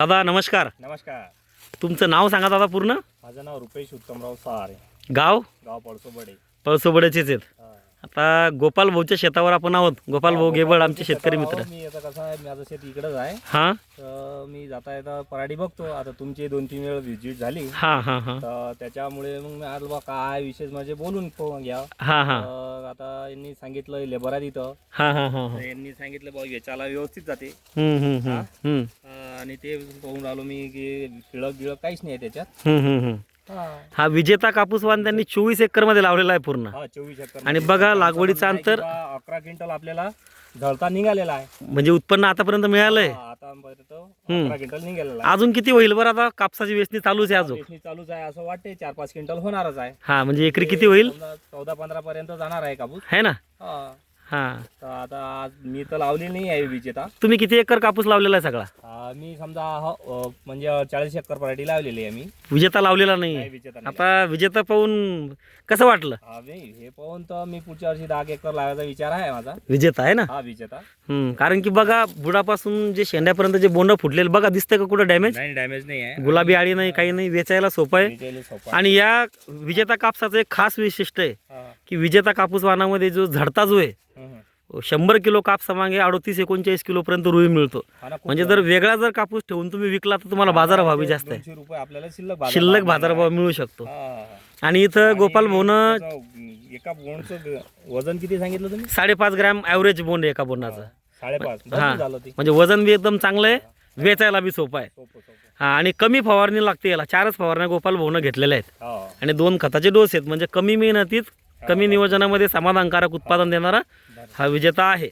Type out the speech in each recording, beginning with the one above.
दादा नमस्कार. नमस्कार. तुमचं नाव सांगा दादा पूर्ण? माझं नाव रुपेश उत्तमराव सहारे गाव? गाव पळसोबडे. पळसोबड्याचेच आहेत. आता गोपाल भाऊच्या शेतावर आपण आहोत. गोपाल भाऊ गेबळ आमचे शेतकरी मित्र. मी आता कसं आहे माझं शेत इकडंच आहे. हां? तर मी जाता येता पराडी बघतो. आता तुमची दोन तीन वेळ व्हिजिट झाली. हां हां हां. तर त्याच्यामुळे मग मी आज बा काय विशेष म्हणजे बोलून घ्या. हां हां. तर आता यांनी सांगितलं लेबर आहे तिथं. हां हां हां तर यांनी सांगितलं भाऊ याच्याला व्यवस्थित जाते. हम्म, हम्म, हम्म, हम्म, अं, आणि ते पाहून राहिलो मी की टिळक बिळक काहीच नाही आहे त्याच्यात. हम्म, हम्म, हम्म. हा. विजेता कापूस वाण त्यांनी चोवीस एकरमध्ये लावलेला आहे पूर्ण. हा चोवीस एकर आणि बघा लागवडीचं अंतर. किंवा अकरा क्विंटल आपल्याला झळता निघालेला आहे. म्हणजे उत्पन्न आतापर्यंत मिळालंय. हा, अकरा क्विंटल निघालेला आहे. अजून किती होईल बरं आता? कापसाची वेचणी चालूच आहे अजून. चालूच आहे असं वाटते चार पाच क्विंटल होणारच आहे. हा म्हणजे एकरी किती होईल? चौदा पंधरा पर्यंत जाणार आहे कापूस. है ना? हा. हा. तर आता आज मी तर लावली नाही आहे विजेता तुम्ही किती एकर कापूस लावलेला आहे सगळा? मी समजा हा, अ, म्हणजे चाळीस एकर पराठी लावलेली आहे मी. विजेता लावलेला नाही. नाही विजेता नाही. आता विजेता पाहून कसं वाटलं? हा नाही हे पाहून तर मी पुढच्या वर्षी दहा एकर लावायचा विचार आहे माझा. विजेता आहे ना? हा विजेता. हम्म, कारण की बघा बुडापासून जे शेंड्यापर्यंत जे बोंड फुटलेले बघा दिसतंय का कुठं डॅमेज नाही डॅमेज नाही आहे. गुलाबी आळी नाही काही नाही वेचायला सोपं आहे. विजेले सोपा आणि या विजेता कापसाचं एक खास वैशिष्ट्य आहे. हा. की विजेता कापूस वाहनामध्ये जो झडता जो आहे. शंभर किलो कापसामागे अडतीस एकोणचाळीस किलोपर्यंत रुई मिळतो. म्हणजे जर वेगळा जर कापूस ठेवून तुम्ही विकला तर तुम्हाला बाजारभावी जास्त आहे. शिल्लक बाजार शिल्लक भाव बाजारभाव मिळू शकतो. आणि इथं गोपाल त्याचं एका बोंडचं वजन किती सांगितलं तुम्ही? साडेपाच ग्रॅम ॲव्हरेज बोंड आहे एका बोंडाचं साडेपाच. हा. म्हणजे वजन बी एकदम चांगलं आहे वेचायला बी सोपं आहे. हा आणि कमी फवारणी लागते याला. चारच फवारण्या गोपाल भाऊनं घेतलेल्या आहेत. आणि दोन खताचे डोस आहेत. म्हणजे कमी मेहनतीत कमी नियोजनामध्ये समाधानकारक उत्पादन देणारा हा विजेता आहे.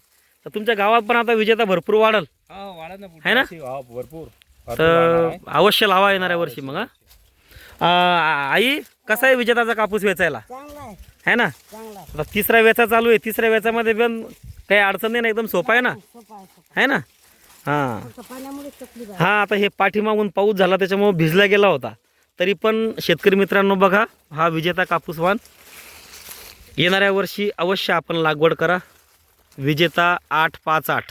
तर तुमच्या गावात पण आता विजेता भरपूर वाढल. हा वाढत ना है हा भरपूर. तर आहे. अवश्य लावा येणाऱ्या वर्षी मग हा. आ, आई कसा आहे विजेताचा कापूस वेचायला? चांगला आहे. है ना? चांगला आहे. आता तिसरा वेचा चालू आहे. तिसऱ्या वेचामध्ये पण काही अडचण नाही ना एकदम सोपा आहे ना? सोपा आहे सोपा है ना? हां. आहे हा आता हे पाठीमागून पाऊस झाला त्याच्यामुळे भिजला गेला होता. तरी पण शेतकरी मित्रांनो बघा हा विजेता कापूस वाण येणाऱ्या वर्षी अवश्य आपण लागवड करा. विजेता आठ पाच आठ.